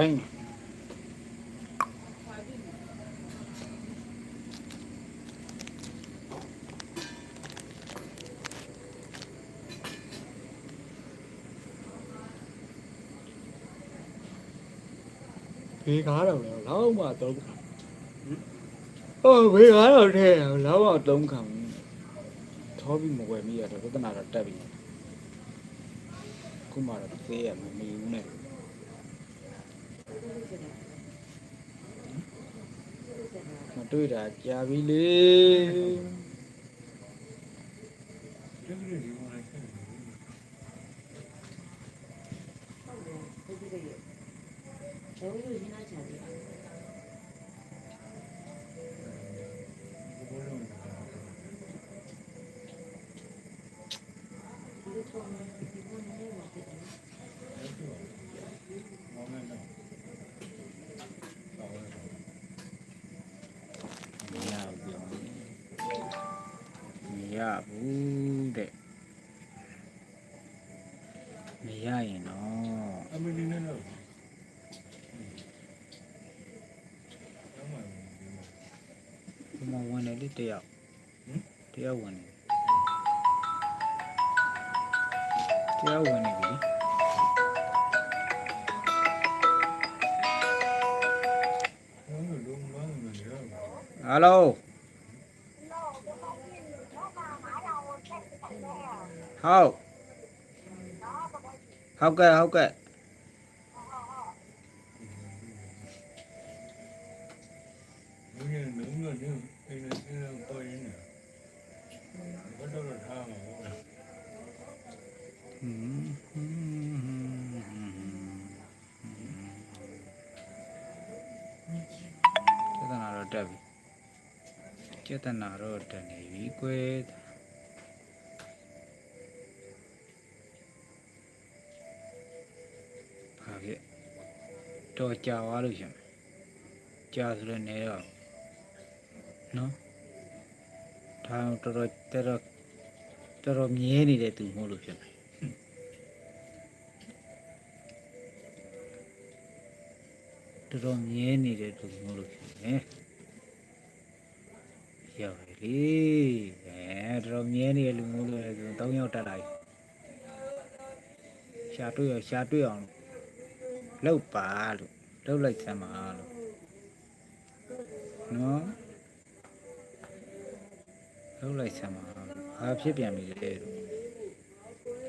ခိုင်းဘေးကားတော့လည်းလောက်မှသုံးခံဟုတ်ဘေးကားတော့တဲ့လောက်မှသုံးခံထောပြီးမဝယ်မိရတော့ပြဿနာတော့တက်ပြီခုမှတော့သေးရမမီဘူးနဲ့မ တွေ့တာကြာပြီလေဘယ်လိုရင်းနှချတ တယ်လေတယောက်တယောက်ဝင်တယ်တယောက်ဝင်နေပြီလုံးလုံးလုံးနေရဟယ်လိုဟုတ်ဟုတ်ကဲ့ဟုတ်ကဲ့ဘယ်နဲ့လုံးလုံးနေအိမ် စေတနာတော့တနေပြီကွယ်ဘာဖြစ်တော့ကြာသွားလို့ရှင်ကြာဆိုလည်းနေတော့နော်ဒါတော်တော်တော်တော်တော်တော်မြဲနေတဲ့သူမို့လို့ဖြစ်နေတော်တော်မြဲနေတဲ့သူမို့လို့ဖြစ်နေ ယ်ရောက်ပြီလေအဲတော်တော်မြဲနေတဲ့လူမဟုတ်လို့လည်းသူ၃ယောက်တက်လာပြီရှာတွေ့ရရှာတွေ့အောင်လောက်ပါလို့လောက်လိုက်စမ်းပါလို့နော်လောက်လိုက်စမ်းပါလို့ဘာဖြစ်ပြန်ပြီလဲလို့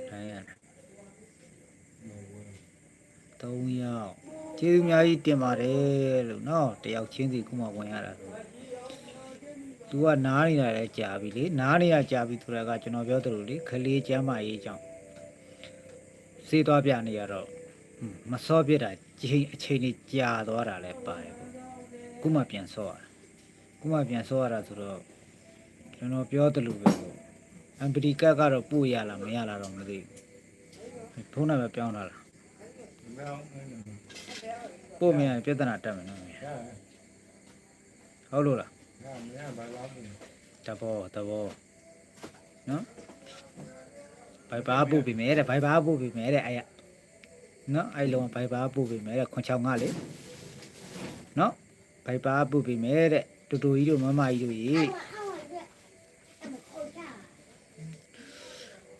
တိုင်းရတယ်၃ယောက်ကျေးဇူးအများကြီးတင်ပါတယ်လို့နော်တယောက်ချင်းစီခုမှဝင်ရတာ ဆို तू ကနားနေတာလည်းကြာပြီလေနားနေတာကြာပြီဆိုတာကကျွန်တော်ပြောသလိုလေခလေးကျမ်းမာရေးကြောင့်စေးသွားပြနေရတော့ဟွန်းမစောပြစ်တာချိန်အချိန်ကြီးကြာသွားတာလည်းပါတယ်ပေါ့ခုမှပြန်စောရတာခုမှပြန်စောရတာဆိုတော့ကျွန်တော်ပြောသလိုပဲပေါ့အမ်ပတီကတ်ကတော့ပို့ရလားမရလားတော့မသိဘူးဖုန်းနံပါတ်ပြောင်းလာလားမောင်းနေပို့မရရင်ပြဿနာတက်မယ်နော်ရဟုတ်လို့လား ရမရဘာလာဘူးတဘောတဘောနော်ဘိုင်ဘာပို့ပြီမယ်တဲ့ဘိုင်ဘာပို့ပြီမယ်တဲ့အဲ့ရနော်အဲ့လုံးဘိုင်ဘာပို့ပြီမယ်တဲ့ခွန်ချောင်းကလေနော်ဘိုင်ဘာပို့ပြီမယ်တဲ့တူတူကြီးတို့မမကြီးတို့ရေ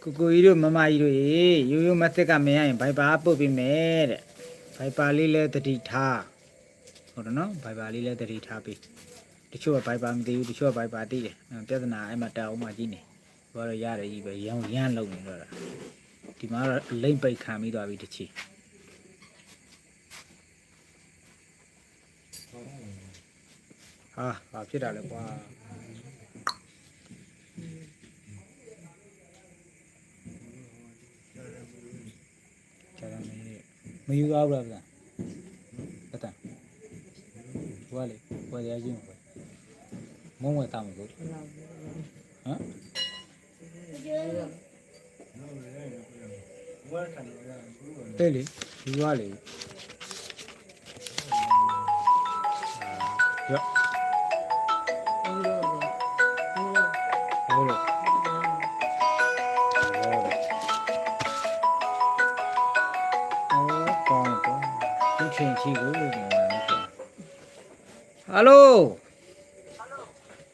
ကိုကိုကြီးတို့မမကြီးတို့ရေရိုးရိုးမသက်ကမရရင်ဘိုင်ဘာပို့ပြီမယ်တဲ့ဘိုင်ဘာလေးလဲတတိထားဟုတ်တယ်နော်ဘိုင်ဘာလေးလဲတတိထားပြီ တချို့ကဘိုက်ပါမသိဘူးတချို့ကဘိုက်ပါသိတယ်အဲ့ပြဿနာအဲ့မှာတာအောင်မှကြီးနေဘာလို့ရတယ်ကြီးပဲရမ်းရမ်းလုံနေတော့တာဒီမှာတော့လိမ့်ပိတ်ခံပြီးသွားပြီတချီဟာဘာဖြစ်တာလဲကွာကျန်တယ်မယူသွားဘူးလားဗျာအတန်ဘွားလေဘွားရချင်း ဘွားမုံဝဲတာမလို့ဟမ်ဝါခံရဘူးတဲ့လေယူသွားလေရော့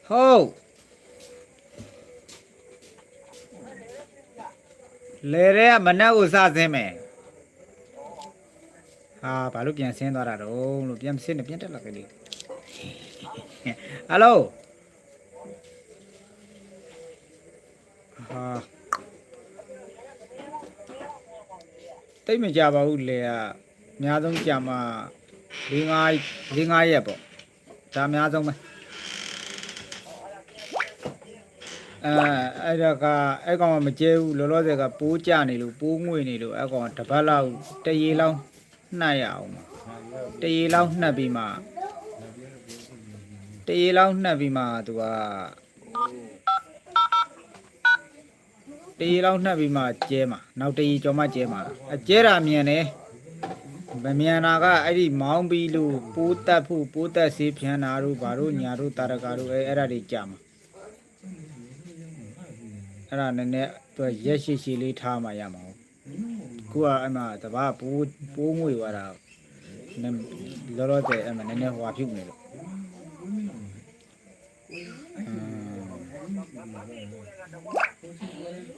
ဟုတ်လို့ဟုတ်လို့အော်ကောင်းကောင်းဒီချိန်ချီကိုဟယ်လိုဟုတ်လေရဲမနက်ကိုစဆင်းမယ်ဟာဘာလို့ပြန်ဆင်းသွားတာတော့လို့ပြန်မဆင်းနဲ့ပြန်တက်လာကြလေဟယ်လိုဟာတိတ်မကြပါဘူးလေကအများဆုံးကြာမှာ၄၅၄၅ရက်ပေါ့ဒါအများဆုံးပဲ အဲအဲ့ဒါကအဲ့ကောင်ကမကျဲဘူးလောလောဆယ်ကပိုးကြနေလို့ပိုးငွေနေလို့အဲ့ကောင်ကတစ်ပတ်လောက်တရေလောင်းနှံ့ရအောင်ပါတရေလောင်းနှက်ပြီးမှတရေလောင်းနှက်ပြီးမှသူကတရေလောင်းနှက်ပြီးမှကျဲမှာနောက်တရေကျော်မှကျဲမှာအကျဲတာမြန်တယ်မမြန်တာကအဲ့ဒီမောင်းပြီးလို့ပိုးတက်ဖို့ပိုးတက်စေးဖြန်းတာတို့ဘာတို့ညာတို့တာရကာတို့အဲအဲ့ဒါတွေကြာမှာ အဲ့ဒါနည်းနည်းသူကရက်ရှိရှိလေးထားမှရမှာဟုတ်ခုကအဲ့မှာတဘာပိုးပိုးငွေသွားတာနည်းလောလောဆယ်အဲ့မှာနည်းနည်းဟွာဖြစ်နေလို့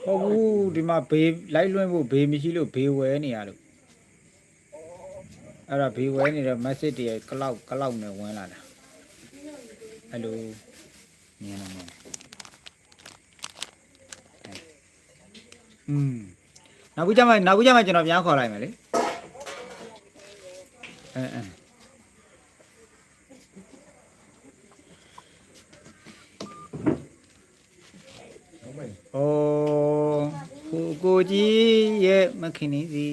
ဟုတ်ဘူးဒီမှာဘေးလိုက်လွှင့်ဖို့ဘေးမရှိလို့ဘေးဝဲနေရလို့အဲ့ဒါဘေးဝဲနေတဲ့ message တွေကလောက်ကလောက်နဲ့ဝင်လာတာအဲ့လိုမြင်လာမ อืมနောက်ခုကျမှနောက်ခုကျမှကျွန်တော်ပြန်ခေါ်လိုက်မယ်လေအဲအဲဟုတ်မယ်။အော်ကိုကိုကြီးရဲ့မခင်နေစီ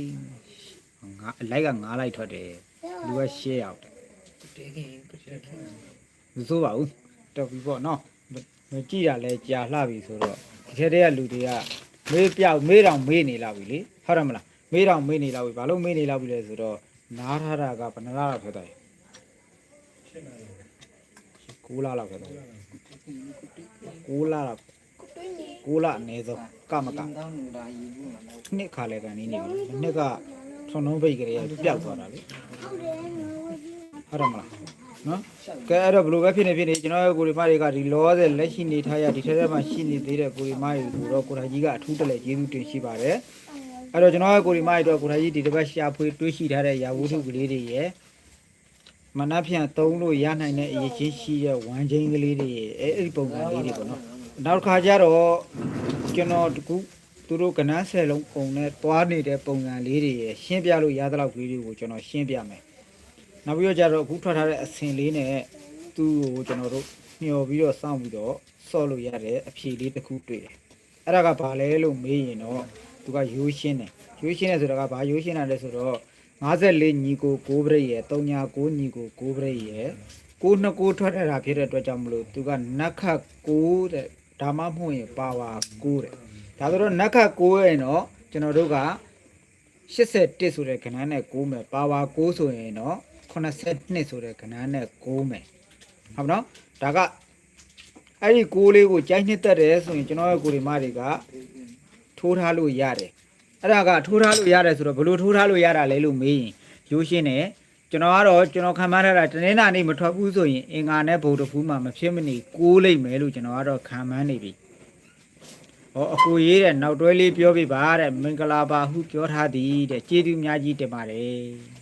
ငါအလိုက်ကငါးလိုက်ထွက်တယ်လူကရှဲရောက်တယ်မစိုးပါဘူးတော်ပြီပေါ့နော်မကြည့်ရလဲကြာလှပြီဆိုတော့ဒီထက်တည်းကလူတွေက မေးပြောက်မေးတောင်မေးနေလာပြီလေဟုတ်တယ်မလားမေးတောင်မေးနေလာပြီဘာလို့မေးနေလာပြီလဲဆိုတော့နားထားတာကဘယ်နှလားလောက်ဖြစ်သွားလဲ9လလောက်ဖြစ်သွားတယ်9လလောက်9လအနည်းဆုံးကမကနှစ်ခါလဲကန်နေနေပြီနှစ်ကထုံထုံးပိတ်ကလေးပျောက်သွားတာလေဟုတ်တယ်မလား နော်ကဲအဲ့တော့ဘယ်လိုပဲဖြစ်နေဖြစ်နေကျွန်တော်ရဲ့ကိုရီမတွေကဒီလောဆယ်လက်ရှိနေထားရဒီထက်ထဲမှာရှိနေသေးတဲ့ကိုရီမတွေကိုတော့ကိုထိုင်ကြီးကအထူးတလဲကျေးဇူးတင်ရှိပါတယ်အဲ့တော့ကျွန်တော်ရဲ့ကိုရီမတွေတော့ကိုထိုင်ကြီးဒီတစ်ပတ်ရှာဖွေတွေးရှိထားတဲ့ရာဝတ္ထုကလေးတွေရဲ့မနှက်ဖြန်သုံးလို့ရနိုင်တဲ့အရေးချင်းရှိတဲ့ဝမ်းချင်းကလေးတွေရဲ့အဲ့ဒီပုံစံလေးတွေပေါ့နော်နောက်တစ်ခါကျတော့ကျွန်တော်တကူသူတို့ကနန်းဆယ်လုံးပုံနဲ့တွားနေတဲ့ပုံစံလေးတွေရဲ့ရှင်းပြလို့ရသလောက်ကလေးတွေကိုကျွန်တော်ရှင်းပြမယ် နောက်ပြီးတော့ကြတော့အခုထွက်ထားတဲ့အဆင်လေးနဲ့သူ့ကိုကျွန်တော်တို့မျှော်ပြီးတော့စောင့်ပြီးတော့ဆော့လို့ရတဲ့အဖြေလေးတစ်ခုတွေ့တယ်။အဲ့ဒါကဘာလဲလို့မေးရင်တော့သူကရိုးရှင်းတယ်။ရိုးရှင်းတယ်ဆိုတာကဘာရိုးရှင်းတာလဲဆိုတော့54ညီကို6ပြိတ်ရယ်39ညီကို6ပြိတ်ရယ်ကိုနှစ်ကိုထွက်ထတာဖြစ်တဲ့အတွက်ကြောင့်မလို့သူကနက်ခတ်6တဲ့ဒါမှမဟုတ်ရင်ပါဝါ6တဲ့ဒါဆိုတော့နက်ခတ်6ရဲ့တော့ကျွန်တော်တို့က81ဆိုတဲ့ခဏနဲ့6မယ်ပါဝါ6ဆိုရင်တော့ 82ဆိုတဲ့ကဏ္ဍနဲ့6မယ်ဟုတ်နော်ဒါကအဲ့ဒီ6လေးကိုကြိုက်နှစ်သက်တယ်ဆိုရင်ကျွန်တော်ရဲ့ကိုရီမတွေကထိုးထားလို့ရတယ်အဲ့ဒါကထိုးထားလို့ရတယ်ဆိုတော့ဘယ်လိုထိုးထားလို့ရတာလဲလို့မေးရင်ရိုးရှင်းတယ်ကျွန်တော်ကတော့ကျွန်တော်ခံမှန်းထားတာတနင်္လာနေ့မထွက်ဘူးဆိုရင်အင်္ဂါနဲ့ဗုဒ္ဓဖူးမှာမဖြစ်မနေ6လိမ့်မယ်လို့ကျွန်တော်ကတော့ခံမှန်းနေပြီဟောအကိုရေးတဲ့နောက်တွဲလေးပြောပြပါတဲ့မင်္ဂလာပါဟုပြောထားသည်တဲ့ကျေးဇူးများကြီးတင်ပါတယ်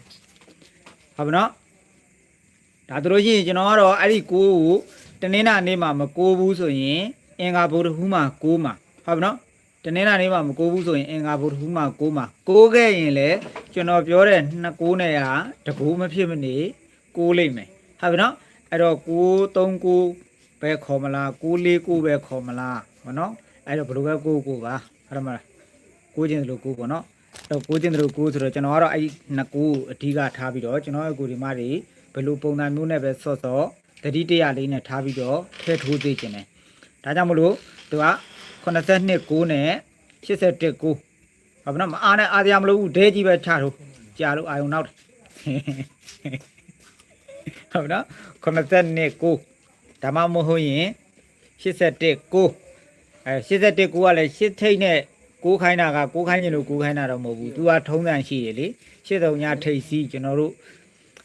ဟုတ်ပါနော်ဒါတို့လို့ရှိရင်ကျွန်တော်ကတော့အဲ့ဒီကိုကိုတနင်္လာနေ့မှာမကိုဘူးဆိုရင်အင်္ဂါဗုဒ္ဓဟူးမှာကိုမှာဟုတ်ပါနော်တနင်္လာနေ့မှာမကိုဘူးဆိုရင်အင်္ဂါဗုဒ္ဓဟူးမှာကိုမှာကိုခဲ့ရင်လေကျွန်တော်ပြောတဲ့နှစ်ကိုနဲ့ဟာတကူမဖြစ်မနေကိုလိမ့်မယ်ဟုတ်ပါနော်အဲ့တော့ကို3ကိုပဲခေါ်မလားကို4ကိုပဲခေါ်မလားမနော်အဲ့တော့ဘယ်လိုပဲကိုကိုပါဟုတ်တယ်မလားကိုချင်းလိုကိုပေါ့နော် တော့ကိုကျင်တို့ကိုဆိုတော့ကျွန်တော်ကတော့အဲ့ဒီနှစ်ကိုအဓိကထားပြီးတော့ကျွန်တော်ရဲ့ကိုဒီမတွေဘယ်လိုပုံစံမျိုးနဲ့ပဲဆော့ဆော့တတိတရလေးနဲ့ထားပြီးတော့ထဲထိုးသေးခြင်းတယ်ဒါကြောင့်မလို့သူက82ကိုနဲ့81ကိုဘာမနော်မအားနဲ့အားရမလို့ဘူးဒဲကြီးပဲချထိုးကြာလို့အာယုံနောက်တယ်ဟုတ်နော်82ကိုဒါမှမဟုတ်ရင်81ကိုအဲ81ကိုကလည်း8ထိတ်နဲ့ ကိုးခိုင်းတာကကိုးခိုင်းရင်လို့ကိုးခိုင်းတာတော့မဟုတ်ဘူး။ तू ကထုံးစံရှိတယ်လေ။ရှစ်တုံညာထိတ်စီးကျွန်တော်တို့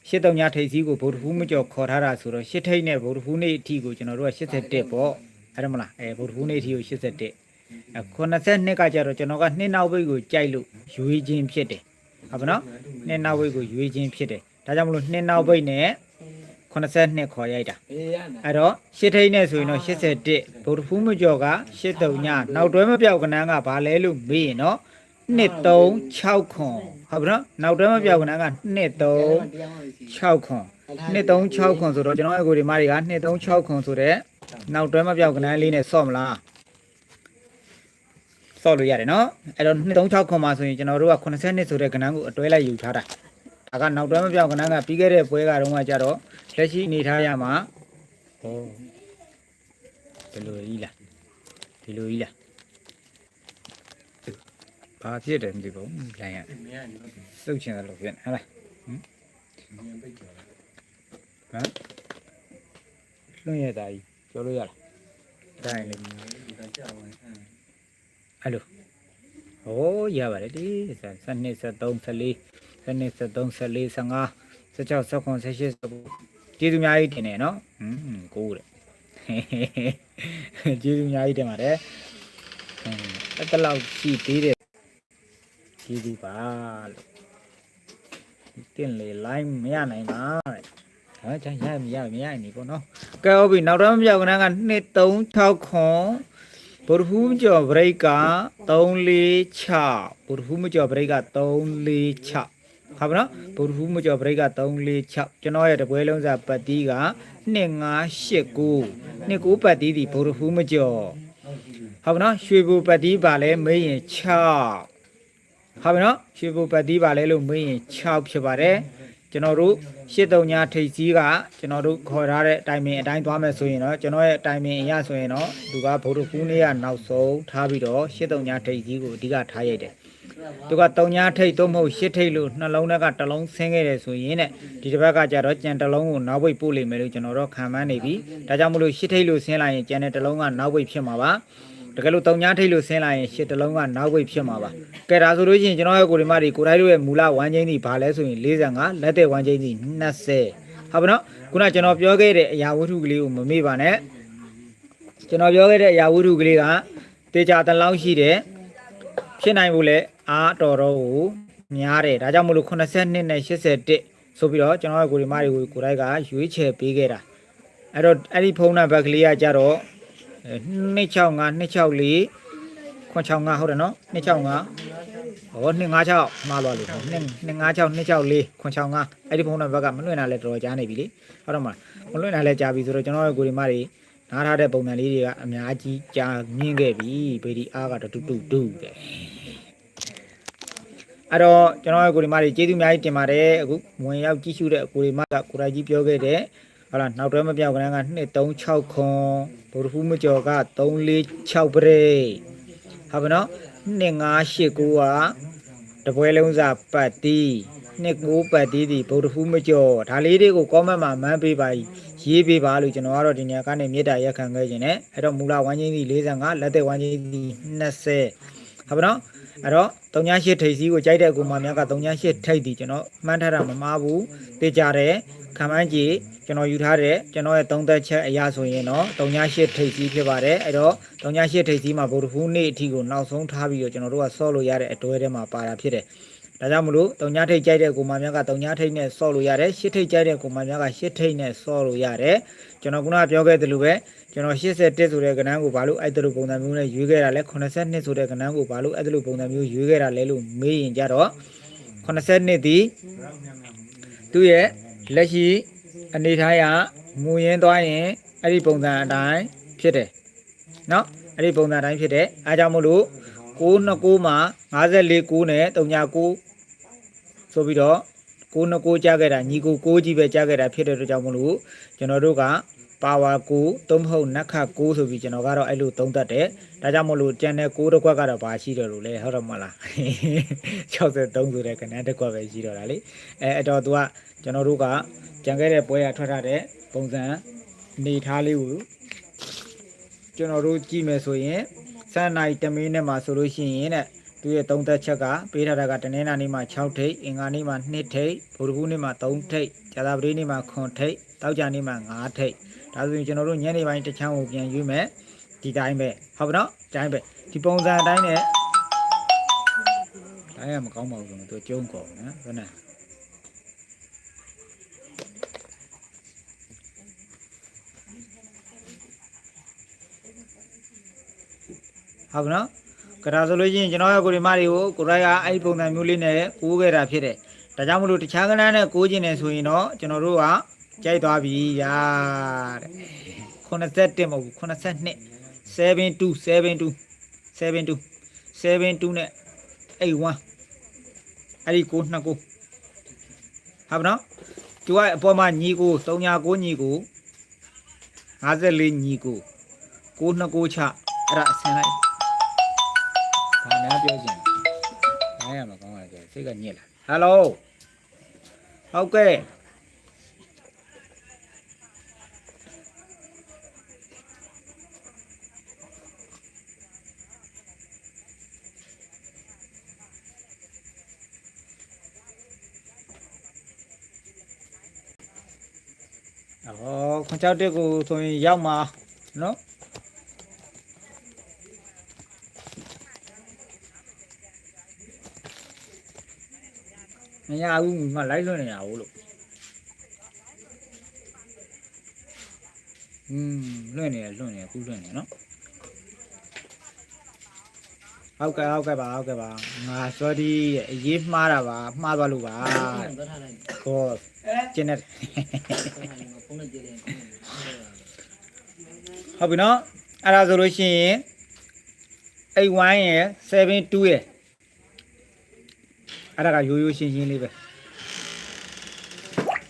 ရှစ်တုံညာထိပ်စီးကိုဗုဒ္ဓဖူးမကျော်ခေါ်ထားတာဆိုတော့ရှစ်ထိပ်နဲ့ဗုဒ္ဓဖူးနေ့အထိကိုကျွန်တော်တို့က81ပေါ့အဲ့ဒါမလားအဲဗုဒ္ဓဖူးနေ့အထိကို81အဲ92ကကြတော့ကျွန်တော်ကနှစ်နောက်ဘိတ်ကိုကြိုက်လို့ရွေးခြင်းဖြစ်တယ်ဟုတ်ပါနော်နှစ်နောက်ဘိတ်ကိုရွေးခြင်းဖြစ်တယ်ဒါကြောင့်မလို့နှစ်နောက်ဘိတ်နဲ့ 82ခေါ်ရိုက်တာအေးရနာအဲ့တော့ရှစ်ထိပ်နဲ့ဆိုရင်တော့81ဗုဒ္ဓဖူးမကျော်က8တုံညာနောက်တွဲမပြောက်ကနန်းကဘာလဲလို့မေးရင်တော့236ခွန်ဟုတ်ပါနော်နောက်တွဲမပြောက်ကနန်းက23 6ခွန်236ခွန်ဆိုတော့ကျွန်တော်အကိုဒီမတွေက236ခွန်ဆိုတဲ့နောက်တွဲမပြောက်ကနန်းလေးနဲ့ဆော့မလားဆော့လို့ရတယ်နော်အဲ့တော့236ခွန်မှာဆိုရင်ကျွန်တော်တို့က80နှစ်ဆိုတဲ့ကနန်းကိုအတွဲလိုက်ယူထားတာဒါကနောက်တွဲမပြောက်ကနန်းကပြီးခဲ့တဲ့ပွဲကတုန်းကကြတော့ လက်ရှိအနေထားရမှာဟောဒီလိုကြီးလားဒီလိုကြီးလားဘာဖြစ်တယ်မသိဘူးလိုင်းရမင်းကနေတော့စုတ်ချင်တယ်လို့ဖြစ်နေဟဲ့လားမင်းပိတ်ကြော်ဟမ်လွှင့်ရတာကြီးပြောလို့ရလားဒါရင်လေဒီကကြောက်ဝင်အဲအဲ့လိုဟောရပါတယ်ဒီစစနစ်73 14စနစ်73 14 15 16 19 18 19 ကျေးဇူးအများကြီးတင်တယ်နော်ဟွန်းကိုးတယ်ကျေးဇူးအများကြီးတင်ပါတယ်ဟင်းအဲ့တလောက်ရှိသေးတယ်ကျေးဇူးပါလို့တင်လေ line မရနိုင်ပါတဲ့ဟာချမ်းရမရမရနေပေါ့နော်ကဲဟုတ်ပြီနောက်တော့မပြောက်ကနန်းက236ခွန်ဗုဒ္ဓဟူးကျော်ဘရိတ်က346ဗုဒ္ဓဟူးမကျော်ဘရိတ်က346 ဟုတ်ပါနော်ဗုဒ္ဓဟူးမကျော်ဘရိတ်က346ကျွန်တော်ရဲ့တပွဲလုံးစာပတ်တီးက2589 29ပတ်တီးဒီဗုဒ္ဓဟူးမကျော်ဟုတ်ပါနော်ရွှေဘူပတ်တီးပါလဲမေးရင်6ဟုတ်ပါနော်ရွှေဘူပတ်တီးပါလဲလို့မေးရင်6ဖြစ်ပါတယ်ကျွန်တော်တို့ရှစ်တုံညာထိပ်စည်းကကျွန်တော်တို့ခေါ်ထားတဲ့အတိုင်းပင်အတိုင်းသွားမယ်ဆိုရင်တော့ကျွန်တော်ရဲ့အတိုင်းပင်အရဆိုရင်တော့သူကဗုဒ္ဓဟူးနေ့ကနောက်ဆုံးထားပြီးတော့ရှစ်တုံညာထိပ်စည်းကိုအဓိကထားရိုက်တယ် သူကတုံညာထိတ်သို့မဟုတ်ရှစ်ထိတ်လို့နှလုံးထဲကတစ်လုံးဆင်းခဲ့တယ်ဆိုရင်တဲ့ဒီတစ်ဘက်ကကြတော့ကြံတစ်လုံးကိုနောက်ဘိတ်ပို့လိမ့်မယ်လို့ကျွန်တော်တို့ခံမှန်းနေပြီဒါကြောင့်မလို့ရှစ်ထိတ်လို့ဆင်းလိုက်ရင်ကြံတဲ့တစ်လုံးကနောက်ဘိတ်ဖြစ်မှာပါတကယ်လို့တုံညာထိတ်လို့ဆင်းလိုက်ရင်ရှစ်တစ်လုံးကနောက်ဘိတ်ဖြစ်မှာပါကဲဒါဆိုလို့ရှိရင်ကျွန်တော်ရဲ့ကိုရီမတွေကိုတိုင်းတို့ရဲ့မူလဝမ်းချင်းစီဘာလဲဆိုရင်45လက်တဲ့ဝမ်းချင်းစီ20ဟုတ်ပါနော်ခုနကျွန်တော်ပြောခဲ့တဲ့အရာဝတ္ထုကလေးကိုမမေ့ပါနဲ့ကျွန်တော်ပြောခဲ့တဲ့အရာဝတ္ထုကလေးကတေချာတလောက်ရှိတယ်ဖြစ်နိုင်ဘူးလေ အားတော်တော့ကိုများတယ်ဒါကြောင့်မလို့82နဲ့81ဆိုပြီးတော့ကျွန်တော်ရဲ့ကိုရီမားတွေကိုကိုယ်တိုင်ကရွေးချယ်ပေးခဲ့တာအဲ့တော့အဲ့ဒီဖုန်းနံပါတ်ကလေးကကြတော့265 264 965ဟုတ်တယ်နော်265ဟော256မှားသွားလို့256 264 965အဲ့ဒီဖုန်းနံပါတ်ကမလွှင့်တာလဲတော်တော်ကြားနေပြီလေဟုတ်တော့မလားမလွှင့်တာလဲကြားပြီဆိုတော့ကျွန်တော်ရဲ့ကိုရီမားတွေနားထားတဲ့ပုံစံလေးတွေကအများကြီးကြားမြင်ခဲ့ပြီဗီဒီအားကတော့တူတူတူတဲ့ အဲ့တော့ကျွန်တော်ရဲ့ကိုဒီမတွေကျေးဇူးအများကြီးတင်ပါတယ်အခုဝင်ရောက်ကြည့်ရှုတဲ့ကိုဒီမကကိုရိုက်ကြီးပြောခဲ့တဲ့ဟုတ်လားနောက်တွဲမပြောက်ကလည်းက236ခွန်ဗုဒ္ဓဖူးမကျော်က346ပရိဟုတ်ပါနော်2589ကတပွဲလုံးစာပတ်တီ29ပတ်တီဒီဗုဒ္ဓဖူးမကျော်ဒါလေးတွေကို comment မှာမန်းပေးပါရေးပေးပါလို့ကျွန်တော်ကတော့ဒီနေရာကနေမြေတားရက်ခံခဲ့ခြင်းနဲ့အဲ့တော့မူလဝမ်းချင်းစီ45လက်သက်ဝမ်းချင်းစီ20ဟုတ်ပါနော် အဲ့တော့38ထိပ်စီးကိုကြိုက်တဲ့ကူမများက38ထိပ်ဒီကျွန်တော်မှန်းထားတာမမှားဘူးသိကြတယ်ခံမှန်းကြည့်ကျွန်တော်ယူထားတဲ့ကျွန်တော်ရဲ့သုံးသက်ချက်အရာဆိုရင်တော့38ထိပ်စီးဖြစ်ပါတယ်အဲ့တော့38ထိပ်စီးမှာဗုဒ္ဓဟူးနေ့အထိကိုနောက်ဆုံးထားပြီးတော့ကျွန်တော်တို့ကဆော့လို့ရတဲ့အတွဲထဲမှာပါတာဖြစ်တယ် ဒါကြောင့်မလို့တုံညာထိတ်ကြိုက်တဲ့ကိုမများကတုံညာထိတ်နဲ့ဆော့လို့ရတယ်ရှစ်ထိတ်ကြိုက်တဲ့ကိုမများကရှစ်ထိတ်နဲ့ဆော့လို့ရတယ်ကျွန်တော်ခုနကပြောခဲ့သလိုပဲကျွန်တော်81ဆိုတဲ့ကဏ္ဍကိုဘာလို့အဲ့ဒါလိုပုံစံမျိုးနဲ့ရွေးခဲ့တာလဲ82ဆိုတဲ့ကဏ္ဍကိုဘာလို့အဲ့ဒါလိုပုံစံမျိုးရွေးခဲ့တာလဲလို့မေးရင်ကြတော့82ဒီသူ့ရဲ့လက်ရှိအနေထားရမူရင်းသွားရင်အဲ့ဒီပုံစံအတိုင်းဖြစ်တယ်နော်အဲ့ဒီပုံစံအတိုင်းဖြစ်တယ်အားကြောင့်မို့လို့929မှာ54 9နဲ့39 ဆိုပြီးတော့ကိုနှစ်ကိုကြားခဲ့တာညီကိုကိုကြီးပဲကြားခဲ့တာဖြစ်တဲ့အတွက်ကြောင့်မလို့ကျွန်တော်တို့ကပါဝါကိုသုံးမဟုတ်နက်ခတ်ကိုဆိုပြီးကျွန်တော်ကတော့အဲ့လိုသုံးတတ်တယ်ဒါကြောင့်မလို့ကျန်တဲ့ကိုတစ်ခွက်ကတော့ဘာရှိတယ်လို့လဲဟုတ်တော့မလား63ဆိုတဲ့ကဏ္ဍတစ်ခွက်ပဲရှိတော့တာလေအဲအဲ့တော့ तू ကကျွန်တော်တို့ကကြံခဲ့တဲ့ပွဲရထွက်ထားတဲ့ပုံစံနေထားလေးကိုကျွန်တော်တို့ကြည့်မယ်ဆိုရင်စံနိုင်တမင်းနဲ့မှာဆိုလို့ရှိရင်တဲ့ သူရဲ့သုံးသက်ချက်ကပေးထားတာကတနင်္လာနေ့မှာ6ထိပ်အင်္ဂါနေ့မှာ2ထိပ်ဗုဒ္ဓဟူးနေ့မှာ3ထိပ်ဇာတာပတိနေ့မှာ9ထိပ်တောက်ကြနေ့မှာ9ထိပ်ဒါဆိုရင်ကျွန်တော်တို့ညနေပိုင်းတစ်ချမ်းကိုပြန်ရွေးမယ်ဒီတိုင်းပဲဟုတ်ပါတော့ဒီတိုင်းပဲဒီပုံစံအတိုင်းနဲ့တိုင်းရမကောင်းပါဘူးဆိုတော့သူကျုံးကုန်နော်ဘယ်နဲ့ဟုတ်ကဲ့နော် ကဒါဆိုလို့ရှိရင်ကျွန်တော်ရဲ့ကိုရီမတွေကိုကိုရိုက်ကအဲ့ဒီပုံစံမျိုးလေးနဲ့ကိုးခဲ့တာဖြစ်တယ်။ဒါကြောင့်မလို့တခြားကဏ္ဍနဲ့ကိုးခြင်းနေဆိုရင်တော့ကျွန်တော်တို့ကကြိုက်သွားပြီရာတဲ့။81မဟုတ်ဘူး82 72 72 72 72နဲ့81အဲ့ဒီကိုနှစ်ကိုဟုတ်ပါနော်။သူကအပေါ်မှာညီကို39ညီကို54ညီကိုကိုနှစ်ကိုချအဲ့ဒါအစင်လိုက် ဘာများပြောချင်လဲ။ဘာရမှာကောင်းပါလဲစိတ်ကညစ်လာ။ဟယ်လို။ဟုတ်ကဲ့။အော်ခွန်ချောက်တက်ကိုဆိုရင်ရောက်မှာနော်။ မရဘူးမလိုက်လွှင့်နေရဘူးလို့อืมလွှင့်နေရလွှင့်နေရခုလွှင့်နေနော်ဟုတ်ကဲ့ဟုတ်ကဲ့ပါဟုတ်ကဲ့ပါငါစောဒီရဲ့အရေးမှားတာပါမှားသွားလို့ပါတော့ထားလိုက်ခေါ်ကျင်းနေတော့ထားလိုက်ဖုန်းနဲ့ကြည့်တယ်ဟုတ်ပြီနော်အဲ့ဒါဆိုလို့ရှိရင်81ရဲ့72ရဲ့ အဲ့ဒါကရိုးရိုးရှင်းရှင်းလေးပဲ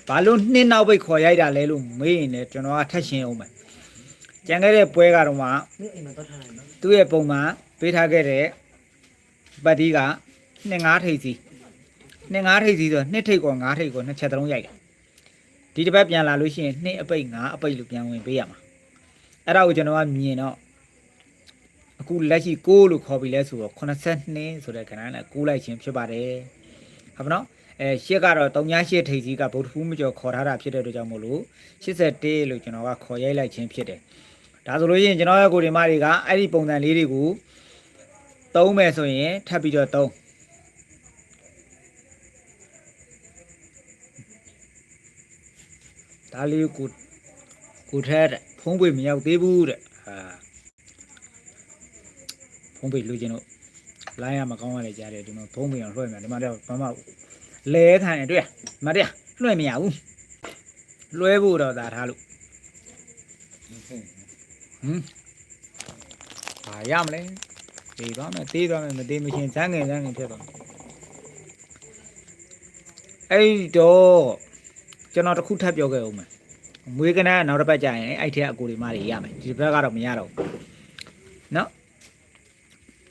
ဘာလို့နှစ်နောက်ပိတ်ခေါ်ရိုက်တာလဲလို့မေးရင်လည်းကျွန်တော်ကထက်ရှင်းအောင်မယ်ကြံခဲ့တဲ့ပွဲကတော့မှမင်းအိမ်မှာတော့ထားလိုက်နော်သူ့ရဲ့ပုံမှန်ပေးထားခဲ့တဲ့ပတ်တီးကနှစ်ငါးထိပ်စီနှစ်ငါးထိပ်စီဆိုတော့နှစ်ထိပ်ကောငါးထိပ်ကောနှစ်ချက်သလုံးရိုက်တာဒီတစ်ပတ်ပြန်လာလို့ရှိရင်နှစ်အပိတ်ငါးအပိတ်လို့ပြန်ဝင်ပေးရမှာအဲ့ဒါကိုကျွန်တော်ကမြင်တော့အခုလက်ရှိ6လို့ခေါ်ပြီးလဲဆိုတော့82ဆိုတဲ့ခဏနဲ့6လိုက်ခြင်းဖြစ်ပါတယ် ဟုတ်ပါနော်အဲရှစ်ကတော့38ထိပ်စီကဗုဒ္ဓဖူးမကျော်ခေါ်ထားတာဖြစ်တဲ့အတွက်ကြောင့်မို့လို့81လို့ကျွန်တော်ကခေါ်ရိုက်လိုက်ခြင်းဖြစ်တယ်ဒါဆိုလို့ရှိရင်ကျွန်တော်ရဲ့ကိုဒီမတွေကအဲ့ဒီပုံစံလေးတွေကိုသုံးမယ်ဆိုရင်ထပ်ပြီးတော့သုံးဒါလေးကိုကိုထဲတဲ့ဖုံးပွေမရောက်သေးဘူးတဲ့ဟာဖုံးပွေလူချင်းတို့ လိုင်းရမကောင်းရလေကြားတယ်ဒီမှာဖုံးပွေအောင်လွှဲမယ်ဒီမှာတော့ဘာမှလဲခံရတွေ့မတည်းလွှဲမရဘူးလွှဲဖို့တော့ဒါထားလို့ဟမ်ဘာရမလဲတေးသွားမယ်တေးသွားမယ်မတေးမချင်းဇန်းငယ်ဇန်းငယ်ဖြစ်သွားမယ်အဲ့တော့ကျွန်တော်တစ်ခုထပ်ပြောခဲ့အောင်မယ်မွေးကနန်းနောက်တစ်ပတ်ကြာရင်အဲ့ထက်အကိုတွေမတွေရမယ်ဒီဘက်ကတော့မရတော့ဘူးနော်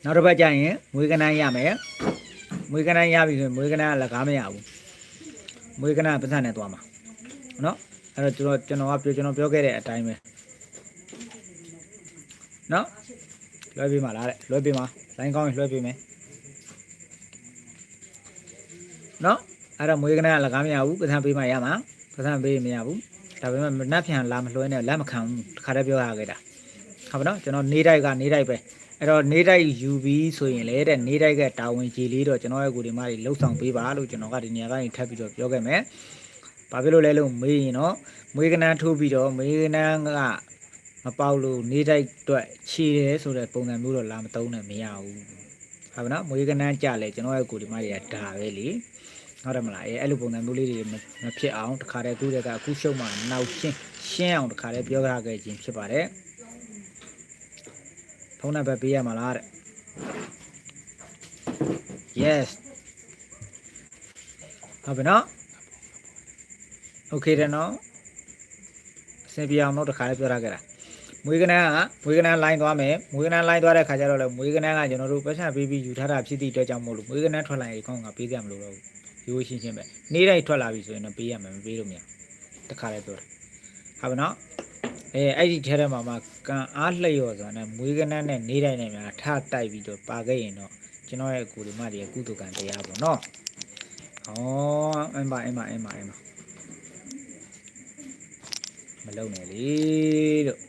နောက်တစ်ပတ်ကြာရင်မွေးကနန်းရမယ်မွေးကနန်းရပြီဆိုရင်မွေးကနန်းကလည်းကားမရဘူးမွေးကနန်းကပတ်စံနဲ့သွားမှာနော်အဲ့တော့ကျွန်တော်ကျွန်တော်ကပြောကျွန်တော်ပြောခဲ့တဲ့အတိုင်းပဲနော်လွှဲပေးမှာလားတဲ့လွှဲပေးမှာလိုင်းကောင်းရင်လွှဲပေးမယ်နော်အဲ့တော့မွေးကနန်းကလကားမရဘူးပတ်စံပေးမှရမှာပတ်စံပေးရင်မရဘူးဒါပေမဲ့မနှက်ဖြန်လာမလွှဲနဲ့လက်မခံဘူးတခါတည်းပြောရခဲ့တာဟုတ်ပါနော်ကျွန်တော်နေတိုက်ကနေတိုက်ပဲ အဲ့တော့နေတိုက်ယူပြီးဆိုရင်လေတဲ့နေတိုက်ကတာဝန်ကြီးလေးတော့ကျွန်တော်ရဲ့ကိုဒီမကြီးလှုပ်ဆောင်ပေးပါလို့ကျွန်တော်ကဒီနေရာကနေထပ်ပြီးတော့ပြောခဲ့မယ်ဘာဖြစ်လို့လဲလို့မေးရင်တော့မွေးကနန်းထိုးပြီးတော့မွေးကနန်းကမပေါက်လို့နေတိုက်အတွက်ခြေတယ်ဆိုတဲ့ပုံစံမျိုးတော့လာမသုံးနဲ့မရဘူးဟုတ်ပါနော်မွေးကနန်းကြလဲကျွန်တော်ရဲ့ကိုဒီမတွေကဒါပဲလေဟုတ်တယ်မလားအဲအဲ့လိုပုံစံမျိုးလေးတွေမမဖြစ်အောင်တခါတည်းသူတွေကအခုရှုံးမှနောက်ရှင်းရှင်းအောင်တခါတည်းပြောကြခဲ့ခြင်းဖြစ်ပါတယ် ဖုန်းနံပါတ်ပေးရမှာလားတဲ့ yes ဟုတ်ပြီနော် okay တယ်နော်အဆင်ပြေအောင်တော့တခါလေးပြောထားခဲ့တာမွေးကနန်းကမွေးကနန်းလိုင်းသွားမယ်မွေးကနန်းလိုင်းသွားတဲ့ခါကျတော့လေမွေးကနန်းကကျွန်တော်တို့ပတ်စံပေးပြီးယူထားတာဖြစ်သည့်အတွက်ကြောင့်မို့လို့မွေးကနန်းထွက်လာရင်ကောင်းကပေးကြမလို့တော့ဘူးရိုးရှင်းရှင်းပဲနေ့တိုင်းထွက်လာပြီဆိုရင်တော့ပေးရမယ်မပေးလို့မရဘူးတခါလေးပြောတာဟုတ်ပါနော် အဲအဲ့ဒီထဲထဲမှာမှကံအားလှည့်ရော်ဆိုတာနဲ့မွေးကနန်းနဲ့နေ့တိုင်းနဲ့များထတိုက်ပြီးတော့ပါခဲ့ရင်တော့ကျွန်တော်ရဲ့ကိုဒီမတွေရဲ့ကုသကံတရားပေါ့နော်ဟောအင်းပါအင်းပါအင်းပါအင်းပါမလုံနဲ့လေလို့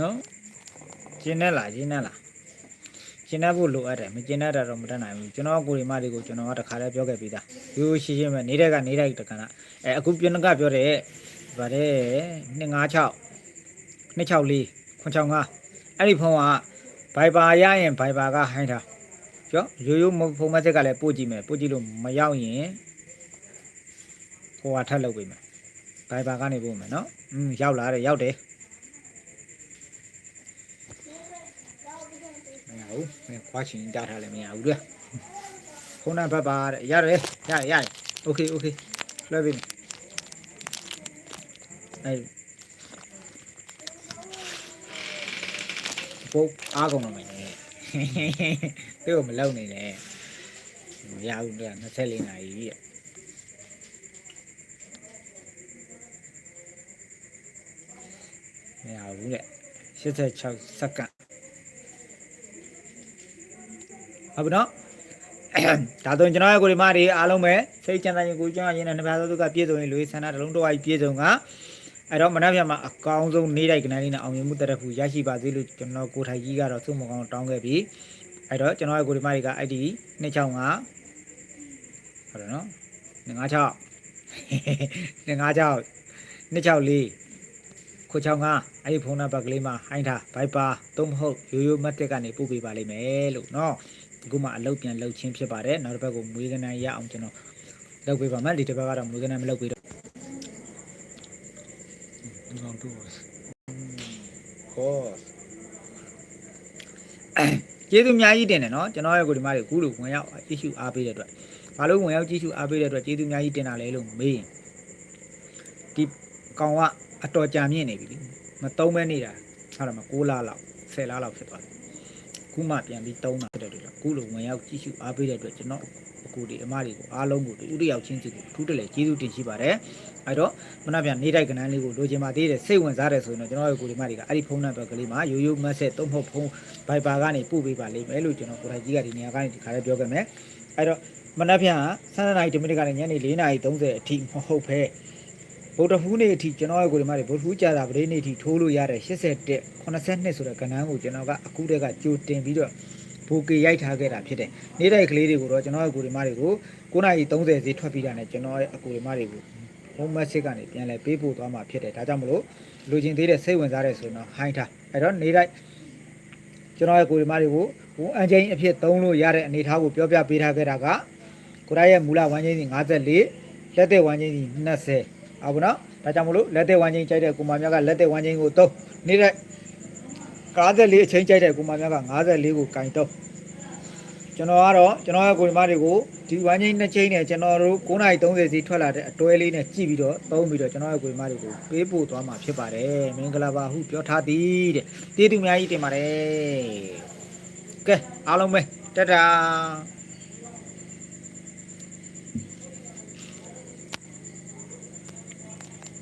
နော်ကျင်းနေလားကျင်းနေလားကျင်းနေဖို့လိုအပ်တယ်မကျင်းနေတာတော့မတတ်နိုင်ဘူးကျွန်တော်ကိုဒီမတွေကိုကျွန်တော်ကတခါတည်းပြောခဲ့ပြီးသားရိုးရှင်းရှင်းပဲနေတဲ့ကနေတဲ့တကန်ကအဲအခုပြင်းကပြောတယ်ဗါတဲ့256 264 965အဲ့ဒီဖုန်းကဘိုင်ဘာရရင်ဘိုင်ဘာကဟိုင်းတာပြောရိုးရိုးဖုန်းမဆက်ကလည်းပို့ကြည့်မယ်ပို့ကြည့်လို့မရောက်ရင်ဟိုကထပ်လုပ်ပေးမယ် ဘိုင်ဘာကနေပို့မယ်နော်อืมရောက်လာတယ်ရောက်တယ် မရဘူးမင်းခွာချင်တားထားလည်းမရဘူးလေခုနဘက်ပါတဲ့ရတယ်ရတယ်ရတယ်โอเคโอเคလွှဲပြီအဲပုတ်အားကုန်တော့မယ်နဲ့သူ့ကိုမလုံနေနဲ့မရဘူးလေ24နာရီရဲ့ ဘူးလေ86စက္ကန့်ဟုတ်ပြီနော်ဒါဆိုရင်ကျွန်တော်ရဲ့ကိုဒီမတွေအားလုံးပဲစိတ်ချမ်းသာရင်ကိုကျွန်တော်ရင်းနဲ့နှစ်ပါးသောသူကပြည့်စုံရင်လူဆန္ဒတစ်လုံးတစ်ဝါးကြီးပြည့်စုံကအဲ့တော့မနှက်ဖြတ်မှာအကောင်းဆုံးနေတိုင်းကနန်းလေးနဲ့အောင်မြင်မှုတက်တဲ့ဖူရရှိပါသေးလို့ကျွန်တော်ကိုထိုင်ကြီးကတော့စုမကောင်းတောင်းခဲ့ပြီအဲ့တော့ကျွန်တော်ရဲ့ကိုဒီမတွေကအဲ့ဒီ265ဟုတ်တယ်နော်256 256 264 ခုချောင်းကအဲ့ဒီဖုန်းနံပါတ်ကလေးမှာဟိုင်းထားဘိုက်ပါသုံးမဟုတ်ရိုးရိုးမတ်တက်ကနေပို့ပေးပါလိမ့်မယ်လို့နော်အခုမှအလုပ်ပြန်လုပ်ချင်းဖြစ်ပါတယ်နောက်တစ်ပတ်ကိုမွေးကနန်းရအောင်ကျွန်တော်လုပ်ပေးပါမယ်ဒီတစ်ပတ်ကတော့မွေးကနန်းမလုပ်ပေးတော့ကျွန်တော်တို့ဟောကျေးဇူးအများကြီးတင်တယ်နော်ကျွန်တော်ရဲ့ကိုဒီမားတွေအခုလိုဝင်ရောက်ကြည့်ရှုအားပေးတဲ့အတွက်ဘာလို့ဝင်ရောက်ကြည့်ရှုအားပေးတဲ့အတွက်ကျေးဇူးအများကြီးတင်တာလဲလို့မေးရင်ဒီကောင်က အတော်ကြာမြင့်နေပြီလေမသုံးမဲနေတာဟုတ်တယ်မ6လလောက်10လလောက်ဖြစ်သွားတယ်ခုမှပြန်ပြီးတုံးတာဖြစ်တဲ့အတွက်အခုလိုဝင်ရောက်ကြည့်ရှုအားပေးတဲ့အတွက်ကျွန်တော်အကူဒီအမတွေကိုအားလုံးကိုတူတယောက်ချင်းစီကိုထူးတလဲကျေးဇူးတင်ရှိပါတယ်အဲတော့မနက်ပြန်နေတိုက်ကနန်းလေးကိုလိုချင်ပါသေးတယ်စိတ်ဝင်စားတယ်ဆိုရင်တော့ကျွန်တော်ရဲ့ကိုဒီမတွေကအဲ့ဒီဖုန်းနံပါတ်ကလေးမှာရိုးရိုးမက်ဆက်သုံးဖို့ဖုန်းဘိုက်ပါကနေပို့ပေးပါလိမ့်မယ်လို့ကျွန်တော်ကိုယ်တိုင်ကြီးကဒီနေရာကနေဒီခါလေးပြောခဲ့မယ်အဲတော့မနက်ပြန်7:00နာရီ10မိနစ်ကနေညနေ4:30နာရီ30အထိမဟုတ်ဘဲ ဗုဒ္ဓဟူးနေ့အထိကျွန်တော်ရဲ့ကိုဒီမတွေဗုဒ္ဓဟူးကြာတာပရိနေ့အထိထိုးလို့ရတဲ့81 82ဆိုတဲ့ကဏ္ဍကိုကျွန်တော်ကအခုတည်းကကြိုတင်ပြီးတော့ဘူကေရိုက်ထားခဲ့တာဖြစ်တယ်။နေ့တိုက်ကလေးတွေကိုတော့ကျွန်တော်ရဲ့အကူဒီမတွေကို9:30ဈေးထွက်ပြီးတာနဲ့ကျွန်တော်ရဲ့အကူဒီမတွေကို home message ကနေပြန်လဲပေးပို့သွားမှာဖြစ်တယ်။ဒါကြောင့်မလို့လူချင်းသေးတဲ့စိတ်ဝင်စားတဲ့ဆိုရင်တော့ဟိုင်းထား။အဲ့တော့နေ့တိုင်းကျွန်တော်ရဲ့အကူဒီမတွေကိုဝန်အချင်းအဖြစ်သုံးလို့ရတဲ့အနေအထားကိုပြောပြပေးထားခဲ့တာကကိုရိုင်းရဲ့မူလဝမ်းချင်းစီ54လက်သက်ဝမ်းချင်းစီ20 ဟုတ်ပါတော့။ဒါကြောင့်မလို့လက်သက်ဝမ်းချင်းကြိုက်တဲ့ကိုမများကလက်သက်ဝမ်းချင်းကိုသုံးနေ့တိုင်း54အချင်းကြိုက်တဲ့ကိုမများက54ကိုကင်တော့ကျွန်တော်ကတော့ကျွန်တော်ရဲ့ကိုယ်ဒီမတွေကိုဒီဝမ်းချင်းနှစ်ချိန်နဲ့ကျွန်တော်တို့9:30စီထွက်လာတဲ့အတွဲလေးနဲ့ကြည့်ပြီးတော့သုံးပြီးတော့ကျွန်တော်ရဲ့ကိုယ်ဒီမတွေကိုပေးပို့သွားမှာဖြစ်ပါတယ်မင်္ဂလာပါဟုပြောထားသည်တဲ့ကျေးဇူးအများကြီးတင်ပါတယ်ကဲအားလုံးပဲတတ်တာ